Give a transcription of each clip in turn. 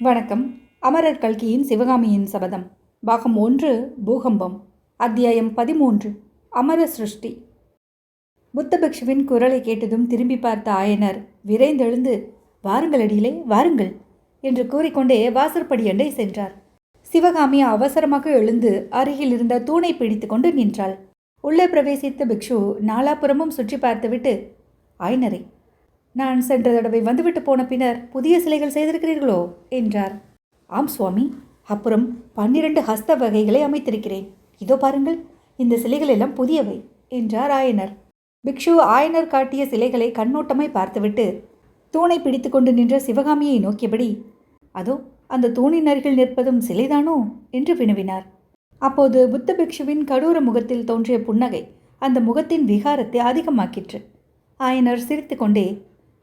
வணக்கம். அமரர் கல்கியின் சிவகாமியின் சபதம். பாகம் ஒன்று பூகம்பம். அத்தியாயம் பதிமூன்று அமர சிருஷ்டி. புத்தபக்ஷுவின் குரலை கேட்டதும் திரும்பி பார்த்த ஆயனர் விரைந்தெழுந்து வாருங்கள் அடியிலே வாருங்கள் என்று கூறிக்கொண்டே வாசற்படி அண்டை சென்றார். சிவகாமி அவசரமாக எழுந்து அருகில் இருந்த தூணை பிடித்து கொண்டு நின்றாள். உள்ளே பிரவேசித்த பிக்ஷு நாலாபுறமும் சுற்றி பார்த்துவிட்டு ஆயனரை நான் சென்ற தடவை வந்துவிட்டு போன பின்னர் புதிய சிலைகள் செய்திருக்கிறீர்களோ? என்றார். ஆம் சுவாமி. அப்புறம் பன்னிரண்டு ஹஸ்த வகைகளை அமைத்திருக்கிறேன். இதோ பாருங்கள் இந்த சிலைகள் எல்லாம் புதியவை என்றார் ஆயனர். பிக்ஷு ஆயனர் காட்டிய சிலைகளை கண்ணோட்டமாய் பார்த்துவிட்டு தூணை பிடித்துக்கொண்டு நின்ற சிவகாமியை நோக்கியபடி அதோ அந்த தூணின் அருகில் நிற்பதும் சிலைதானோ? என்று வினவினார். அப்போது புத்த பிக்ஷுவின் கடூர முகத்தில் தோன்றிய புன்னகை அந்த முகத்தின் விகாரத்தை அதிகமாக்கிற்று. ஆயனர் சிரித்துக்கொண்டே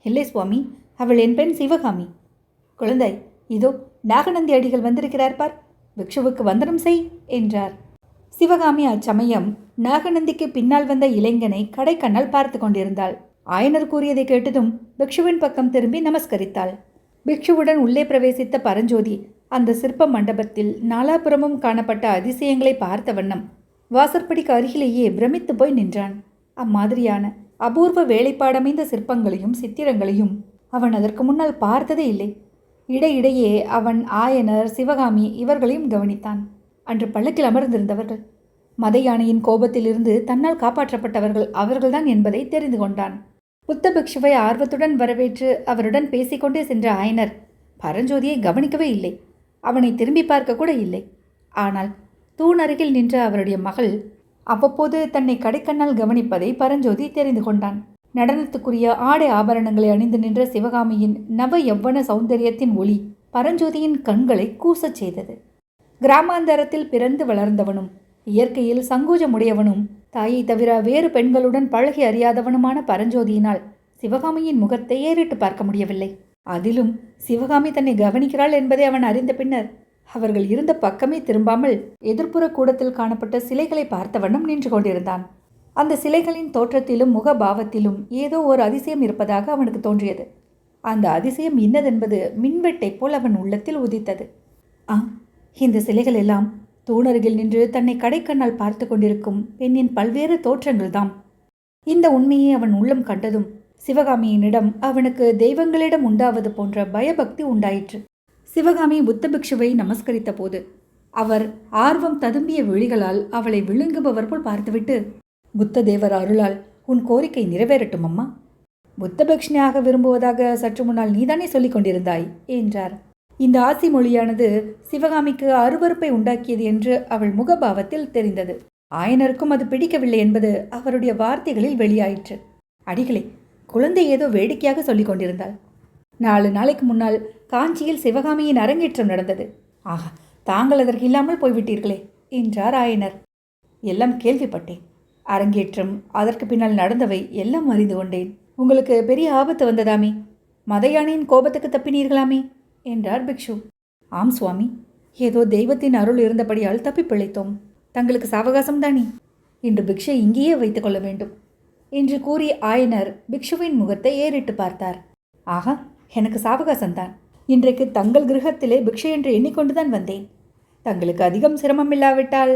இல்லை சுவாமி அவள் என் பெண் சிவகாமி. குழந்தை இதோ நாகநந்தி அடிகள் வந்திருக்கிறார் பார். பிக்ஷுவுக்கு வந்தனம் செய் என்றார். சிவகாமி அச்சமயம் நாகநந்திக்கு பின்னால் வந்த இளைஞனை கடைக்கண்ணால் பார்த்து கொண்டிருந்தாள். ஆயனர் கூறியதை கேட்டதும் பிக்ஷுவின் பக்கம் திரும்பி நமஸ்கரித்தாள். பிக்ஷுவுடன் உள்ளே பிரவேசித்த பரஞ்சோதி அந்த சிற்ப மண்டபத்தில் நாலாபுரமும் காணப்பட்ட அதிசயங்களை பார்த்த வண்ணம் வாசற்படிக்கு அருகிலேயே பிரமித்து போய் நின்றான். அம்மாதிரியான அபூர்வ வேலைப்பாடமைந்த சிற்பங்களையும் சித்திரங்களையும் அவன் அதற்கு முன்னால் பார்த்ததே இல்லை. இடையிடையே அவன் ஆயனர் சிவகாமி இவர்களையும் கவனித்தான். அன்று பள்ளக்கில் அமர்ந்திருந்தவர்கள். மத யானையின் கோபத்திலிருந்து தன்னால் காப்பாற்றப்பட்டவர்கள் அவர்கள்தான் என்பதை தெரிந்து கொண்டான். புத்த பிக்ஷுவை ஆர்வத்துடன் வரவேற்று அவருடன் பேசிக்கொண்டே சென்ற ஆயனர் பரஞ்சோதியை கவனிக்கவே இல்லை. அவனை திரும்பி பார்க்க கூட இல்லை. ஆனால் தூண் அருகில் நின்ற அவருடைய மகள் அவ்வப்போது தன்னை கடைக்கண்ணால் கவனிப்பதை பரஞ்சோதி தெரிந்து கொண்டான். நடனத்துக்குரிய ஆடை ஆபரணங்களை அணிந்து நின்ற சிவகாமியின் நவ எவ்வன சௌந்தரியத்தின் ஒளி பரஞ்சோதியின் கண்களை கூசச் செய்தது. கிராமாந்தரத்தில் பிறந்து வளர்ந்தவனும் இயற்கையில் சங்கூஜமுடையவனும் தாயை தவிர வேறு பெண்களுடன் பழகி அறியாதவனுமான பரஞ்சோதியினால் சிவகாமியின் முகத்தை ஏறிட்டு பார்க்க முடியவில்லை. அதிலும் சிவகாமி தன்னை கவனிக்கிறாள் என்பதை அவன் அறிந்த பின்னர் அவர்கள் இருந்த பக்கமே திரும்பாமல் எதிர்ப்புற கூடத்தில் காணப்பட்ட சிலைகளை பார்த்த வண்ணம் நின்று கொண்டிருந்தான். அந்த சிலைகளின் தோற்றத்திலும் முகபாவத்திலும் ஏதோ ஒரு அதிசயம் இருப்பதாக அவனுக்கு தோன்றியது. அந்த அதிசயம் இன்னதென்பது மின்வெட்டைப் போல் அவன் உள்ளத்தில் உதித்தது. ஆ இந்த சிலைகள் எல்லாம் தூணருகில் நின்று தன்னை கடைக்கண்ணால் பார்த்து கொண்டிருக்கும் பெண்ணின் பல்வேறு தோற்றங்கள்தாம் இந்த உண்மையை அவன் உள்ளம் கண்டதும் சிவகாமியினிடம் அவனுக்கு தெய்வங்களிடம் உண்டாவது போன்ற பயபக்தி உண்டாயிற்று. சிவகாமி புத்தபிக்ஷுவை நமஸ்கரித்த போது அவர் ஆர்வம் ததும்பிய விழிகளால் அவளை விழுங்குபவர் போல் பார்த்துவிட்டு புத்த தேவர் அருளால் உன் கோரிக்கை நிறைவேறட்டும் அம்மா புத்தபிக்ஷனியாக விரும்புவதாக சற்று முன்னால் நீதானே சொல்லிக் கொண்டிருந்தாய்? என்றார். இந்த ஆசி மொழியானது சிவகாமிக்கு அருவறுப்பை உண்டாக்கியது என்று அவள் முகபாவத்தில் தெரிந்தது. ஆயனருக்கும் அது பிடிக்கவில்லை என்பது அவருடைய வார்த்தைகளில் வெளியாயிற்று. அடிகளே குழந்தை ஏதோ வேடிக்கையாக சொல்லிக் கொண்டிருந்தாள். நாலு நாளைக்கு முன்னால் காஞ்சியில் சிவகாமியின் அரங்கேற்றம் நடந்தது. ஆஹா தாங்கள் அதற்கு இல்லாமல் போய்விட்டீர்களே என்றார் ஆயனர். எல்லாம் கேள்விப்பட்டேன். அரங்கேற்றம் அதற்கு பின்னால் நடந்தவை எல்லாம் அறிந்து கொண்டேன். உங்களுக்கு பெரிய ஆபத்து வந்ததாமே மதயானையின் கோபத்துக்கு தப்பினீர்களாமே என்றார் பிக்ஷு. ஆம் சுவாமி ஏதோ தெய்வத்தின் அருள் இருந்தபடியால் தப்பி பிழைத்தோம் தங்களுக்கு சாவகாசம் தானே இன்று பிக்ஷை இங்கேயே வைத்துக் கொள்ள வேண்டும் என்று கூறி ஆயனர் பிக்ஷுவின் முகத்தை ஏறிட்டு பார்த்தார். ஆகா எனக்கு சாவகாசம்தான் இன்றைக்கு தங்கள் கிரகத்திலே பிக்ஷை என்று எண்ணிக்கொண்டுதான் வந்தேன். தங்களுக்கு அதிகம் சிரமம் இல்லாவிட்டால்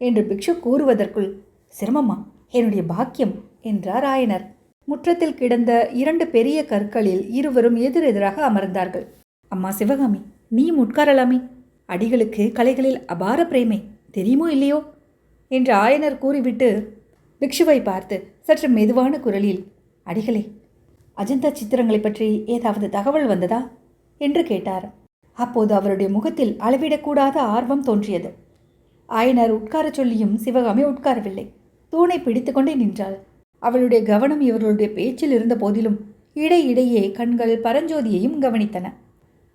என்று பிக்ஷு கூறுவதற்குள் சிரமமா? என்னுடைய பாக்கியம்! என்றார் ஆயனர். முற்றத்தில் கிடந்த இரண்டு பெரிய கற்களில் இருவரும் எதிரெதிராக அமர்ந்தார்கள். அம்மா சிவகாமி நீ உட்காரலாமே. அடிகளுக்கு கலைகளில் அபார பிரேமை தெரியுமோ இல்லையோ? என்று ஆயனர் கூறிவிட்டு பிக்ஷுவை பார்த்து சற்று மெதுவான குரலில் அடிகளே அஜந்தா சித்திரங்களை பற்றி ஏதாவது தகவல் வந்ததா? என்று கேட்டார். அப்போது அவருடைய முகத்தில் அளவிடக்கூடாத ஆர்வம் தோன்றியது. ஆயனர் உட்காரச் சொல்லியும் சிவகாமி உட்காரவில்லை. தூணை பிடித்துக்கொண்டே நின்றாள். அவளுடைய கவனம் இவர்களுடைய பேச்சில் இருந்த போதிலும் இடையிடையே கண்கள் பரஞ்சோதியையும் கவனித்தன.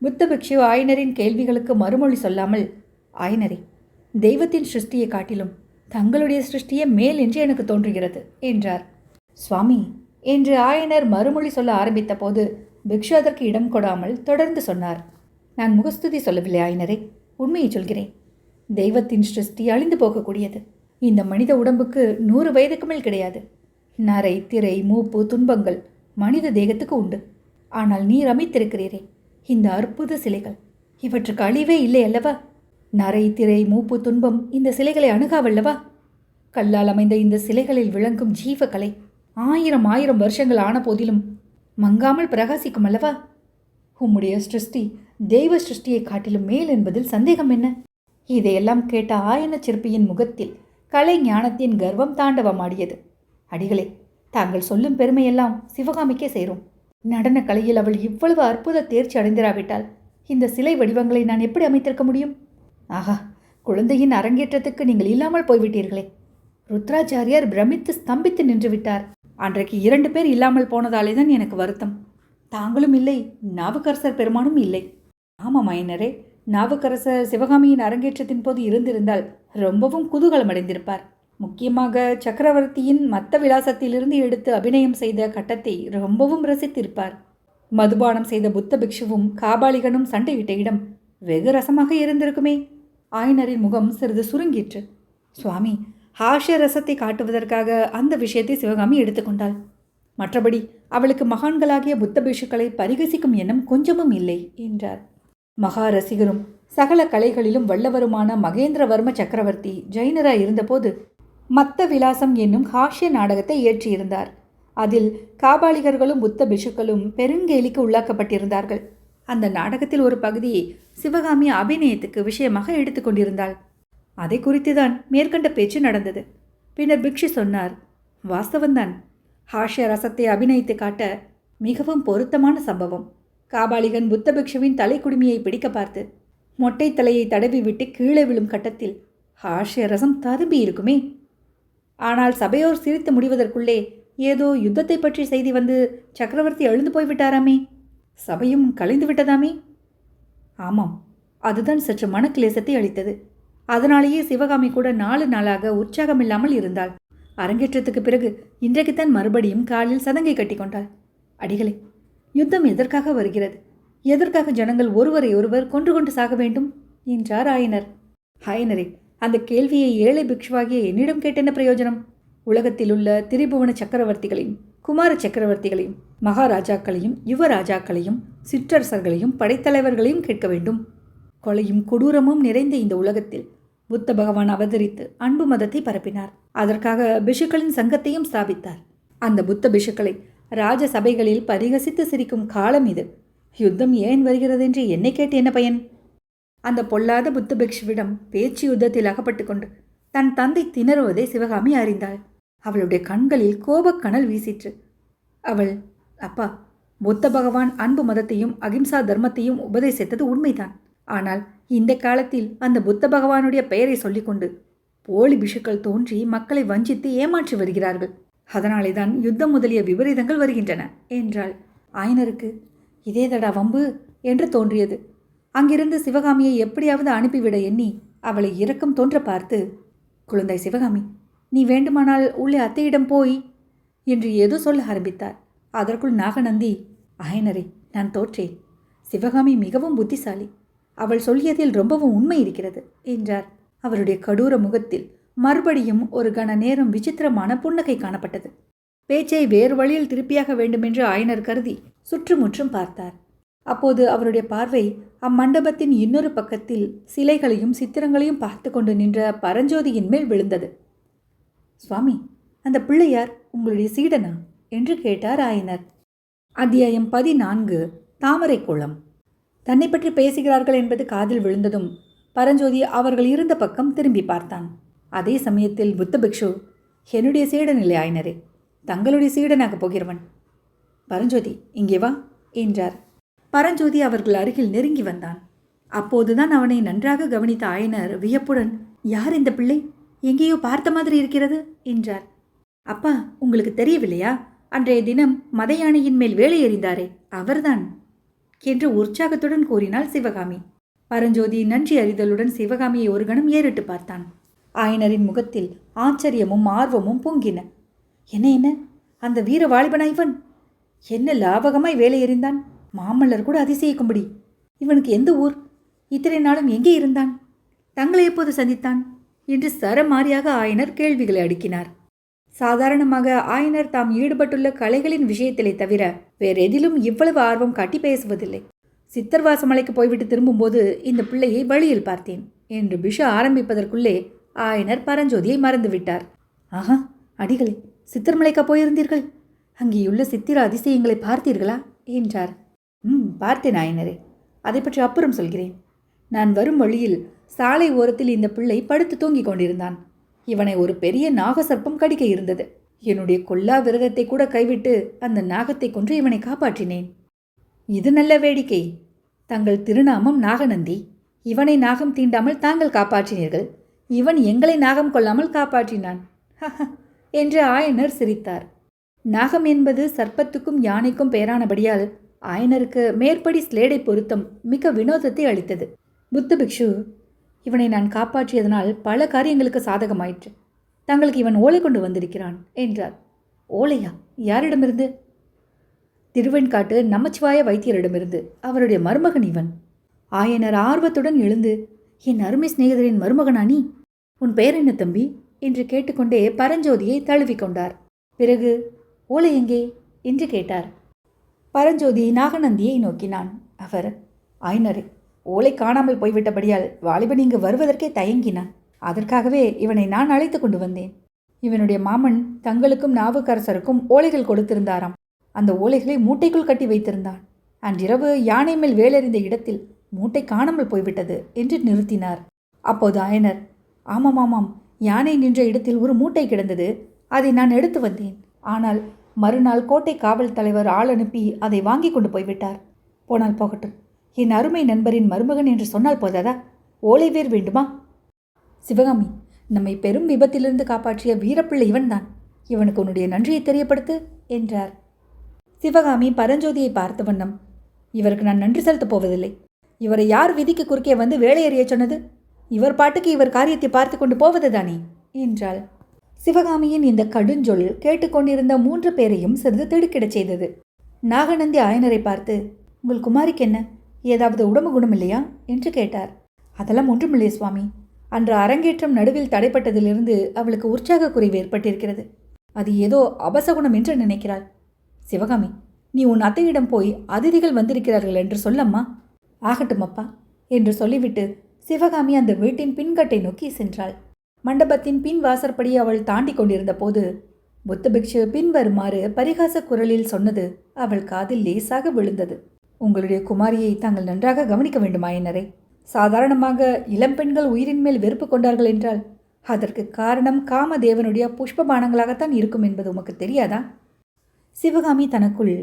புத்தபிக்ஷு ஆயனரின் கேள்விகளுக்கு மறுமொழி சொல்லாமல் ஆயனரே தெய்வத்தின் சிருஷ்டியை காட்டிலும் தங்களுடைய சிருஷ்டியே மேல் என்று எனக்கு தோன்றுகிறது என்றார். சுவாமி என்று ஆயனர் மறுமொழி சொல்ல ஆரம்பித்த போது பிக்ஷு அதற்கு இடம் கொடாமல் தொடர்ந்து சொன்னார். நான் முகஸ்துதி சொல்லவில்லை ஆயனரே. உண்மையை சொல்கிறேன். தெய்வத்தின் சிருஷ்டி அழிந்து போகக்கூடியது. இந்த மனித உடம்புக்கு நூறு வயதுக்கு மேல் கிடையாது. நரை திரை மூப்பு துன்பங்கள் மனித தேகத்துக்கு உண்டு. ஆனால் நீர் அமைத்திருக்கிறீரே. இந்த அற்புத சிலைகள். இவற்றுக்கு அழிவே இல்லை அல்லவா? நரை திரை மூப்பு துன்பம் இந்த சிலைகளை அணுகாவல்லவா கல்லால் அமைந்த இந்த சிலைகளில் விளங்கும் ஜீவகலை ஆயிரம் ஆயிரம் வருஷங்கள் ஆன போதிலும் மங்காமல் பிரகாசிக்கும் அல்லவா? உம்முடைய சிருஷ்டி தெய்வ சிருஷ்டியை காட்டிலும் மேல் என்பதில் சந்தேகம் என்ன? இதையெல்லாம் கேட்ட ஆயன சிற்பியின் முகத்தில் கலை ஞானத்தின் கர்வம் தாண்டவமாடியது. அடிகளே தாங்கள் சொல்லும் பெருமையெல்லாம் சிவகாமிக்கே சேரும். நடன கலையில் அவள் இவ்வளவு அற்புத தேர்ச்சி அடைந்திராவிட்டால் இந்த சிலை வடிவங்களை நான் எப்படி அமைத்திருக்க முடியும்? ஆஹா குழந்தையின் அரங்கேற்றத்துக்கு நீங்கள் இல்லாமல் போய்விட்டீர்களே. ருத்ராச்சாரியார் பிரமித்து ஸ்தம்பித்து நின்று விட்டார் அன்றைக்கு இரண்டு பேர் இல்லாமல் போனதாலே தான் எனக்கு வருத்தம். தாங்களும் இல்லை நாவுக்கரசர் பெருமானும் இல்லை. ஆமாம் மைனரே நாவுக்கரசர் சிவகாமியின் அரங்கேற்றத்தின் போது இருந்திருந்தால் ரொம்பவும் குதூகலம் அடைந்திருப்பார் முக்கியமாக சக்கரவர்த்தியின் மத்த விலாசத்திலிருந்து எடுத்து அபிநயம் செய்த கட்டத்தை ரொம்பவும் ரசித்திருப்பார். மதுபானம் செய்த புத்த பிக்ஷுவும் காபாலிகனும் சண்டையிட்ட இடம் வெகு ரசமாக இருந்திருக்குமே. ஆயனரின் முகம் சிறிது சுருங்கிற்று. சுவாமி ஹாஷ்ய ரசத்தை காட்டுவதற்காக அந்த விஷயத்தை சிவகாமி எடுத்துக்கொண்டாள். மற்றபடி அவளுக்கு மகான்களாகிய புத்த பிஷுக்களை பரிகசிக்கும் எண்ணம் கொஞ்சமும் இல்லை என்றார். மகா ரசிகரும் சகல கலைகளிலும் வல்லவருமான மகேந்திரவர்ம சக்கரவர்த்தி ஜெயினராய் இருந்தபோது மத்த விலாசம் என்னும் ஹாஷ்ய நாடகத்தை இயற்றியிருந்தார். அதில் காபாலிகர்களும் புத்த பிஷுக்களும் பெருங்கேலிக்கு உள்ளாக்கப்பட்டிருந்தார்கள். அந்த நாடகத்தில் ஒரு பகுதியை சிவகாமி அபிநயத்துக்கு விஷயமாக எடுத்துக்கொண்டிருந்தாள். அதை குறித்துதான் மேற்கண்ட பேச்சு நடந்தது. பின்னர் பிக்ஷு சொன்னார் வாஸ்தவந்தான் ஹாஷ்ய ரசத்தை அபிநயித்து காட்ட மிகவும் பொருத்தமான சம்பவம். காபாலிகன் புத்த பிக்ஷுவின் தலைக்குடுமியை பிடிக்க பார்த்து மொட்டை தலையை தடவி விட்டு கீழே விழும் கட்டத்தில் ஹாஷ்ய ரசம் ததும்பி இருக்குமே. ஆனால் சபையோர் சிரித்து முடிவதற்குள்ளே ஏதோ யுத்தத்தை பற்றி செய்தி வந்து சக்கரவர்த்தி எழுந்து போய்விட்டாராமே சபையும் கலைந்து விட்டதாமே? ஆமாம். அதுதான் சற்று மனக்கிலேசத்தை அளித்தது. அதனாலேயே சிவகாமி கூட நாலு நாளாக உற்சாகமில்லாமல் இருந்தாள். அரங்கேற்றத்துக்கு பிறகு இன்றைக்குத்தான் மறுபடியும் காலில் சதங்கை கட்டிக்கொண்டாள் அடிகளே யுத்தம் எதற்காக வருகிறது? எதற்காக ஜனங்கள் ஒருவரை ஒருவர் கொன்று கொண்டு சாக வேண்டும்? என்றார் ஆயனர். ஆயனரே அந்த கேள்வியை ஏழை பிக்ஷுவாகிய என்னிடம் கேட்டென்ன பிரயோஜனம்? உலகத்தில் உள்ள திரிபுவன சக்கரவர்த்திகளையும் குமார சக்கரவர்த்திகளையும் மகாராஜாக்களையும் யுவராஜாக்களையும் சிற்றரசர்களையும் படைத்தலைவர்களையும் கேட்க வேண்டும். கொலையும் கொடூரமும் நிறைந்த இந்த உலகத்தில் புத்த பகவான் அவதரித்து அன்பு மதத்தை பரப்பினார். அதற்காக பிஷுக்களின் சங்கத்தையும் ஸ்தாபித்தார். அந்த புத்த பிஷுக்களை ராஜ சபைகளில் பரிகசித்து சிரிக்கும் காலம் இது. யுத்தம் ஏன் வருகிறது என்று என்னை கேட்டு என்ன பயன்? அந்த பொல்லாத புத்த பிக்ஷுவிடம் பேச்சு யுத்தத்தில் அகப்பட்டு கொண்டு தன் தந்தை திணறுவதை சிவகாமி அறிந்தாள். அவளுடைய கண்களில் கோபக்கணல் வீசிற்று. அவள் அப்பா புத்த பகவான் அன்பு மதத்தையும் அகிம்சா தர்மத்தையும் உபதேசித்தது உண்மைதான். ஆனால் இந்த காலத்தில் அந்த புத்த பகவானுடைய பெயரை சொல்லிக்கொண்டு போலி பிஷுக்கள் தோன்றி மக்களை வஞ்சித்து ஏமாற்றி வருகிறார்கள். அதனாலே தான் யுத்தம் முதலிய விபரீதங்கள் வருகின்றன என்றாள். ஆயனருக்கு இதேதடா வம்பு என்று தோன்றியது. அங்கிருந்து சிவகாமியை எப்படியாவது அனுப்பிவிட எண்ணி அவளை இரக்கம் தோன்ற பார்த்து குழந்தை சிவகாமி நீ வேண்டுமானால் உள்ளே அத்தையிடம் போய் என்று ஏதோ சொல்ல ஆரம்பித்தார். அதற்குள் நாகநந்தி அயனரே நான் தோற்றேன். சிவகாமி மிகவும் புத்திசாலி. அவள் சொல்லியதில் ரொம்பவும் உண்மை இருக்கிறது என்றார். அவருடைய கடூர முகத்தில் மறுபடியும் ஒரு கண நேரம் விசித்திரமான புன்னகை காணப்பட்டது. பேச்சை வேறு வழியில் திருப்பியாக வேண்டுமென்று ஆயனர் கருதி சுற்றுமுற்றும் பார்த்தார். அப்போது அவருடைய பார்வை அம்மண்டபத்தின் இன்னொரு பக்கத்தில் சிலைகளையும் சித்திரங்களையும் பார்த்து கொண்டு நின்ற பரஞ்சோதியின் மேல் விழுந்தது. சுவாமி அந்த பிள்ளையார் உங்களுடைய சீடனா? என்று கேட்டார் ஆயனர். அத்தியாயம் பதினான்கு தாமரை குளம் தன்னை பற்றி பேசுகிறார்கள் என்பது காதில் விழுந்ததும் பரஞ்சோதி அவர்கள் இருந்த பக்கம் திரும்பி பார்த்தான். அதே சமயத்தில் புத்த பிக்ஷு என்னுடைய சீடன் இல்லை தங்களுடைய சீடனாக போகிறவன். பரஞ்சோதி இங்கே வா என்றார். பரஞ்சோதி அவர்கள் அருகில் நெருங்கி வந்தான். அப்போதுதான் அவனை நன்றாக கவனித்த ஆயனர் வியப்புடன் யார் இந்த பிள்ளை? எங்கேயோ பார்த்த மாதிரி இருக்கிறது என்றார். அப்பா உங்களுக்கு தெரியவில்லையா? அன்றைய தினம் மத யானையின் மேல் வேலை எறிந்தாரே அவர்தான். என்று உற்சாகத்துடன் கூறினாள் சிவகாமி. பரஞ்சோதி நன்றி அறிதலுடன் சிவகாமியை ஒரு கணம் ஏறிட்டு பார்த்தான். ஆயனரின் முகத்தில் ஆச்சரியமும் ஆர்வமும் பொங்கின. என்ன என்ன? அந்த வீர வாலிபனா இவன்? என்ன லாபகமாய் வேலை எறிந்தான்? மாமல்லர் கூட அதிசயிக்கும்படி. இவனுக்கு எந்த ஊர்? இத்தனை நாளும் எங்கே இருந்தான்? தங்களை எப்போது சந்தித்தான்? என்று சரமாரியாக ஆயனர் கேள்விகளை அடுக்கினார். சாதாரணமாக ஆயனர் தாம் ஈடுபட்டுள்ள கலைகளின் விஷயத்திலே தவிர வேறெதிலும் இவ்வளவு ஆர்வம் காட்டி பேசுவதில்லை. சித்தர்வாசமலைக்கு போய்விட்டு திரும்பும்போது இந்த பிள்ளையை வழியில் பார்த்தேன் என்று பிஷு ஆரம்பிப்பதற்குள்ளே ஆயனர் பரஞ்சோதியை மறந்துவிட்டார். ஆஹா அடிகளே சித்தர்மலைக்கா போயிருந்தீர்கள்? அங்கேயுள்ள சித்திர அதிசயங்களை பார்த்தீர்களா? என்றார். ம் பார்த்தேன் ஆயனரே. அதை பற்றி அப்புறம் சொல்கிறேன். நான் வரும் வழியில் சாலை ஓரத்தில் இந்த பிள்ளை படுத்து தூங்கிக் கொண்டிருந்தான். இவனை ஒரு பெரிய நாகசர்ப்பம் கடிக்க இருந்தது. என்னுடைய கொல்லா விரதத்தை கூட கைவிட்டு அந்த நாகத்தை கொன்று இவனை காப்பாற்றினேன். இது நல்ல வேடிக்கை. தங்கள் திருநாமம் நாகநந்தி. இவனை நாகம் தீண்டாமல் தாங்கள் காப்பாற்றினீர்கள். இவன் எங்களை நாகம் கொள்ளாமல் காப்பாற்றினான். என்று ஆயனர் சிரித்தார். நாகம் என்பது சர்ப்பத்துக்கும் யானைக்கும் பெயரானபடியால் ஆயனருக்கு மேற்படி ஸ்லேடை பொருத்தம் மிக வினோதத்தை அளித்தது. புத்த பிக்ஷு இவனை நான் காப்பாற்றியதனால் பல காரியங்களுக்கு சாதகமாயிற்று. தங்களுக்கு இவன் ஓலை கொண்டு வந்திருக்கிறான் என்றார். ஓலையா? யாரிடமிருந்து? திருவெண்காட்டு நமச்சிவாய வைத்தியரிடமிருந்து. அவருடைய மருமகன் இவன். ஆயனர் ஆர்வத்துடன் எழுந்து என் அருமை சிநேகிதரின் மருமகனா நீ? உன் பெயர் என்ன தம்பி? என்று கேட்டுக்கொண்டே பரஞ்சோதியை தழுவிக்கொண்டார் பிறகு ஓலை எங்கே? என்று கேட்டார். பரஞ்சோதி நாகநந்தியை நோக்கினான். அவர் ஆயனரே ஓலை காணாமல் போய்விட்டபடியால் வாலிபன் இங்கு வருவதற்கே தயங்கினான். அதற்காகவே இவனை நான் அழைத்து கொண்டு வந்தேன். இவனுடைய மாமன் தங்களுக்கும் நாவுக்கரசருக்கும் ஓலைகள் கொடுத்திருந்தாராம். அந்த ஓலைகளை மூட்டைக்குள் கட்டி வைத்திருந்தான். அன்றிரவு யானை மேல் வேலறிந்த இடத்தில் மூட்டை காணாமல் போய்விட்டது என்று நிறுத்தினார். அப்போது ஆயனர் ஆமாம் ஆமாம் யானை நின்ற இடத்தில் ஒரு மூட்டை கிடந்தது. அதை நான் எடுத்து வந்தேன். ஆனால் மறுநாள் கோட்டை காவல் தலைவர் ஆள் அனுப்பி அதை வாங்கி கொண்டு போய்விட்டார். போனால் போகட்டும். என் அருமை நண்பரின் மருமகன் என்று சொன்னால் போதாதா? ஓலை வேர் வேண்டுமா? சிவகாமி நம்மை பெரும் விபத்திலிருந்து காப்பாற்றிய வீரப்பிள்ளை இவன்தான். இவனுக்கு உன்னுடைய நன்றியை தெரியப்படுத்து என்றார். சிவகாமி பரஞ்சோதியை பார்த்த வண்ணம் இவருக்கு நான் நன்றி செலுத்தப் போவதில்லை. இவரை யார் விதிக்கு குறுக்கே வந்து வேலையறிய சொன்னது? இவர் பாட்டுக்கு இவர் காரியத்தை பார்த்து கொண்டு போவதுதானே என்றாள். சிவகாமியின் இந்த கடுஞ்சொல் கேட்டுக்கொண்டிருந்த மூன்று பேரையும் சிறிது திடுக்கிடச் செய்தது. நாகநந்தி ஆயனரை பார்த்து உங்கள் குமாரிக்கு என்ன? ஏதாவது உடம்பு குணம் இல்லையா? என்று கேட்டார். அதெல்லாம் ஒன்றுமில்லை சுவாமி. அன்று அரங்கேற்றம் நடுவில் தடைப்பட்டதிலிருந்து அவளுக்கு உற்சாக குறைவு ஏற்பட்டிருக்கிறது. அது ஏதோ அபசகுணம் என்று நினைக்கிறாள். சிவகாமி நீ உன் அத்தையிடம் போய் அதிதிகள் வந்திருக்கிறார்கள் என்று சொல்லம்மா? ஆகட்டும் அப்பா என்று சொல்லிவிட்டு சிவகாமி அந்த வீட்டின் பின்கட்டை நோக்கி சென்றாள். மண்டபத்தின் பின் வாசற்படி அவள் தாண்டி கொண்டிருந்த போது புத்தபிக்ஷு பின்வருமாறு பரிகாச குரலில் சொன்னது அவள் காதில் லேசாக விழுந்தது. உங்களுடைய குமாரியை தாங்கள் நன்றாக கவனிக்க வேண்டுமா ஆயனரே சாதாரணமாக இளம்பெண்கள் உயிரின் மேல் வெறுப்பு கொண்டார்கள் என்றால் அதற்கு காரணம் காமதேவனுடைய புஷ்பபானங்களாகத்தான் இருக்கும் என்பது உமக்கு தெரியாதா? சிவகாமி தனக்குள்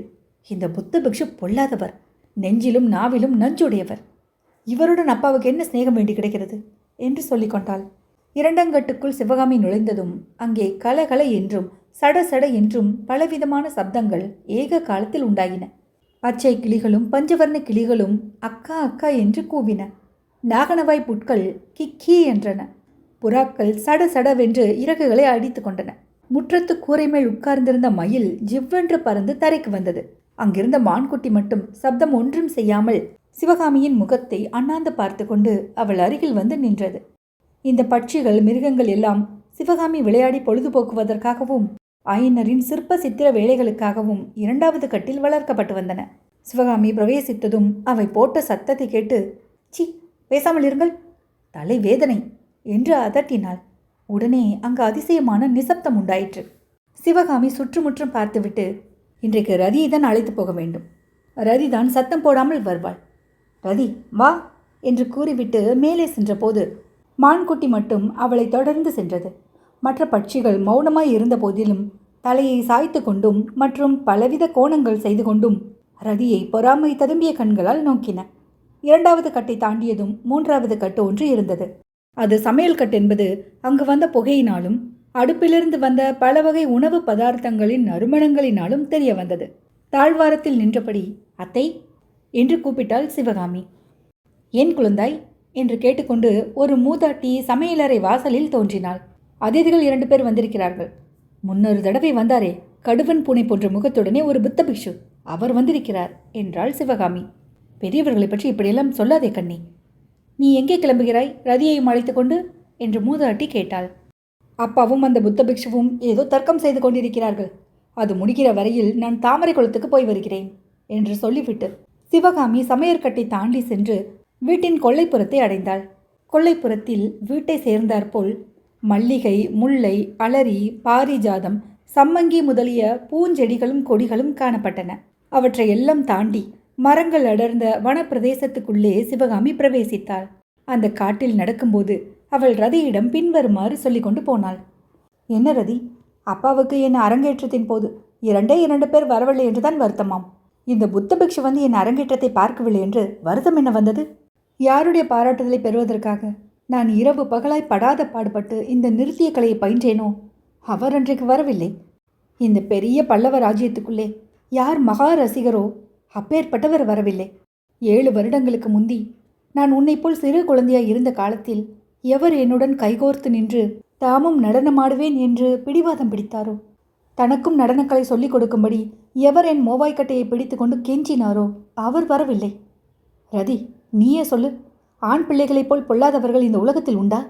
இந்த புத்த பிக்ஷு பொல்லாதவர் நெஞ்சிலும் நாவிலும் நஞ்சுடையவர். இவருடன் அப்பாவுக்கு என்ன சிநேகம் வேண்டி கிடைக்கிறது? என்று சொல்லிக்கொண்டாள் இரண்டங்கட்டுக்குள் சிவகாமி நுழைந்ததும் அங்கே கலகல என்றும் சட சட என்றும் பலவிதமான சப்தங்கள் ஏக காலத்தில் உண்டாயின. பச்சை கிளிகளும் பஞ்சவர்ண கிளிகளும் அக்கா அக்கா என்று கூவின. நாகனவாய் புட்கள் கிக்கி என்றன. புறாக்கள் சட சடவென்று இறகுகளை அடித்து கொண்டன. முற்றத்து கூரை மேல் உட்கார்ந்திருந்த மயில் ஜிவ்வென்று பறந்து தரைக்கு வந்தது. அங்கிருந்த மான்குட்டி மட்டும் சப்தம் ஒன்றும் செய்யாமல் சிவகாமியின் முகத்தை அண்ணாந்து பார்த்து கொண்டு அவள் அருகில் வந்து நின்றது. இந்த பட்சிகள் மிருகங்கள் எல்லாம் சிவகாமி விளையாடி பொழுதுபோக்குவதற்காகவும் ஆயனரின் சிற்ப சித்திர வேலைகளுக்காகவும் இரண்டாவது கட்டில் வளர்க்கப்பட்டு வந்தன. சிவகாமி பிரவேசித்ததும் அவை போட்ட சத்தத்தை கேட்டு சி பேசாமல் இருங்கள். தலை வேதனை என்று அதட்டினாள். உடனே அங்கு அதிசயமான நிசப்தம் உண்டாயிற்று. சிவகாமி சுற்றுமுற்றும் பார்த்துவிட்டு இன்றைக்கு ரதியை தான் அழைத்து போக வேண்டும். ரதி தான் சத்தம் போடாமல் வருவாள். ரதி வா! என்று கூறிவிட்டு மேலே சென்றபோது மான்குட்டி மட்டும் அவளை தொடர்ந்து சென்றது. மற்ற பட்சிகள் மௌனமாய் இருந்த போதிலும் தலையை சாய்த்து கொண்டும் மற்றும் பலவித கோணங்கள் செய்து கொண்டும் ரதியை பொறாமை ததும்பிய கண்களால் நோக்கின. இரண்டாவது கட்டை தாண்டியதும் மூன்றாவது கட்டு ஒன்று இருந்தது. அது சமையல் கட்டு என்பது அங்கு வந்த புகையினாலும் அடுப்பிலிருந்து வந்த பல வகை உணவு பதார்த்தங்களின் நறுமணங்களினாலும் தெரிய வந்தது. தாழ்வாரத்தில் நின்றபடி அத்தை என்று கூப்பிட்டாள் சிவகாமி. ஏன் குழந்தாய்? என்று கேட்டுக்கொண்டு ஒரு மூதாட்டி சமையலறை வாசலில் தோன்றினாள். அதிதிகள் இரண்டு பேர் வந்திருக்கிறார்கள். முன்னொரு தடவை வந்தாரே கடுவன் பூனை போன்ற முகத்துடனே ஒரு புத்த பிக்ஷு அவர் வந்திருக்கிறார் என்றாள் சிவகாமி. பெரியவர்களை பற்றி இப்படியெல்லாம் சொல்லாதே கண்ணி. நீ எங்கே கிளம்புகிறாய்? ரதியையும் அழைத்து கொண்டு? என்று மூதாட்டி கேட்டாள். அப்பாவும் அந்த புத்த பிக்ஷுவும் ஏதோ தர்க்கம் செய்து கொண்டிருக்கிறார்கள். அது முடிகிற வரையில் நான் தாமரை குளத்துக்கு போய் வருகிறேன் என்று சொல்லிவிட்டு சிவகாமி சமையற்கட்டை தாண்டி சென்று வீட்டின் கொல்லைப்புறத்தை அடைந்தாள். கொல்லைப்புறத்தில் வீட்டை சேர்ந்தாற்போல் மல்லிகை முல்லை அலரி பாரிஜாதம் சம்மங்கி முதலிய பூஞ்செடிகளும் கொடிகளும் காணப்பட்டன. அவற்றை எல்லாம் தாண்டி மரங்கள் அடர்ந்த வனப்பிரதேசத்துக்குள்ளே சிவகாமி பிரவேசித்தாள். அந்த காட்டில் நடக்கும்போது அவள் ரதியிடம் பின்வருமாறு சொல்லிக் கொண்டு போனாள். என்ன ரதி? அப்பாவுக்கு என் அரங்கேற்றத்தின் போது இரண்டே இரண்டு பேர் வரவில்லை என்றுதான் வருத்தமாம். இந்த புத்த பிக்ஷு வந்து என் அரங்கேற்றத்தை பார்க்கவில்லை என்று வருத்தம் என்ன வந்தது? யாருடைய பாராட்டுதலை பெறுவதற்காக நான் இரவு பகலாய் படாத பாடுபட்டு இந்த நிறுத்திய கலையை பயின்றேனோ? அவர் அன்றைக்கு வரவில்லை. இந்த பெரிய பல்லவ ராஜ்யத்துக்குள்ளே யார் மகா ரசிகரோ அப்பேற்பட்டவர் வரவில்லை. ஏழு வருடங்களுக்கு முந்தி நான் உன்னைப் போல் சிறு குழந்தையாய் இருந்த காலத்தில் எவர் என்னுடன் கைகோர்த்து நின்று தாமும் நடனமாடுவேன் என்று பிடிவாதம் பிடித்தாரோ? தனக்கும் நடனக்கலை சொல்லிக் கொடுக்கும்படி எவர் என் மோவாய்க்கட்டையை பிடித்து கொண்டு கெஞ்சினாரோ? அவர் வரவில்லை. ரதி நீயே சொல்லு. ஆண் பிள்ளைகளைப் போல் பொல்லாதவர்கள் இந்த உலகத்தில் உண்டா?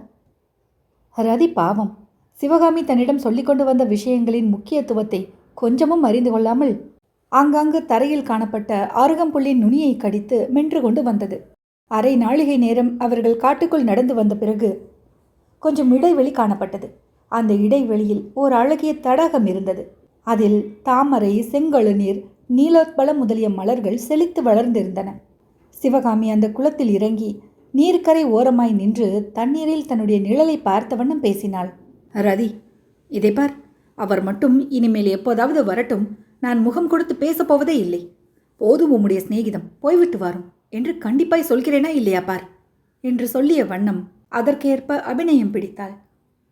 ரதி பாவம். சிவகாமி தன்னிடம் சொல்லிக் கொண்டு வந்த விஷயங்களின் முக்கியத்துவத்தை கொஞ்சமும் அறிந்து கொள்ளாமல் ஆங்காங்கு தரையில் காணப்பட்ட ஆருகம்புள்ளி நுனியை கடித்து மென்று கொண்டு வந்தது. அரை நாழிகை நேரம் அவர்கள் காட்டுக்குள் நடந்து வந்த பிறகு கொஞ்சம் இடைவெளி காணப்பட்டது. அந்த இடைவெளியில் ஓர் அழகிய தடாகம் இருந்தது. அதில் தாமரை செங்கழுநீர் நீலோத்பலம் முதலிய மலர்கள் செழித்து வளர்ந்திருந்தன. சிவகாமி அந்த குளத்தில் இறங்கி நீர்க்கரை ஓரமாய் நின்று தண்ணீரில் தன்னுடைய நிழலை பார்த்த வண்ணம் பேசினாள். ரதி இதை பார். அவர் மட்டும் இனிமேல் எப்போதாவது வரட்டும். நான் முகம் கொடுத்து பேசப் போவதே இல்லை. போதும் உம்முடைய சிநேகிதம் போய்விட்டு வாரும் என்று கண்டிப்பாய் சொல்கிறேனா இல்லையா பார்? என்று சொல்லிய வண்ணம் அதற்கேற்ப அபிநயம் பிடித்தாள்.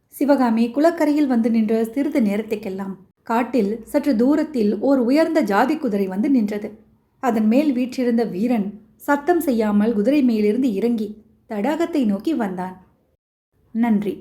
சிவகாமி குளக்கரையில் வந்து நின்ற சிறிது நேரத்துக்கெல்லாம் காட்டில் சற்று தூரத்தில் ஓர் உயர்ந்த ஜாதி குதிரை வந்து நின்றது. அதன் மேல் வீற்றிருந்த வீரன் சத்தம் செய்யாமல் குதிரை மேலிருந்து இறங்கி தடாகத்தை நோக்கி வந்தான். நன்றி.